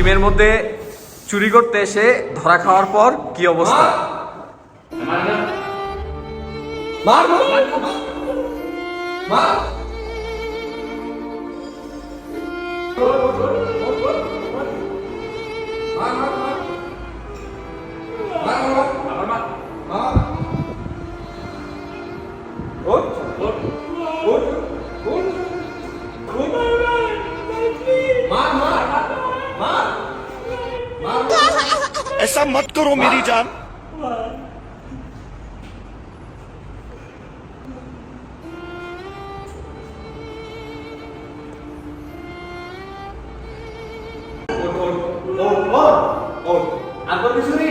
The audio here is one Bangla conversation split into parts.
ডিমের মধ্যে চুরি করতে এসে ধরা খাওয়ার পর কি অবস্থা? মার মার মার ऐसा मत करो मेरी जान আর বলবি চুরি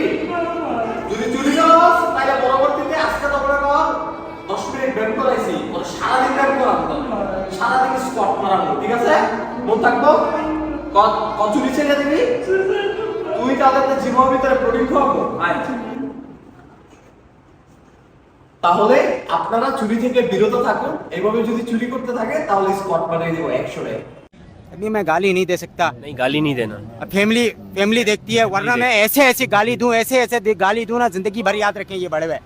যদি চুরি করস তাহলে পরবর্তীতে আজকে তোমরা কর দশ মিনিট ব্যায়াম করাইছি ওর সারাদিন ব্যায়াম করাবো সারাদিন স্কট মারাবো ঠিক আছে মন থাকবো ক- ক চুরি ছেড়ে দিবি তুই তাদের জীবন ভিতরে প্রোটিন খাওয়াবো আয় তাহলে আপনারা চুরি থেকে বিরত থাকুন এইভাবে যদি চুরি করতে থাকে তাহলে স্কট বানিয়ে দেবো একশো টাকা अभी मैं गाली नहीं दे सकता नहीं गाली नहीं देना अब फैमिली फैमिली देखती है वरना मैं ऐसे ऐसे गाली दूं ऐसे ऐसे दे- गाली दूं ना जिंदगी भर याद रखें ये बड़े हुए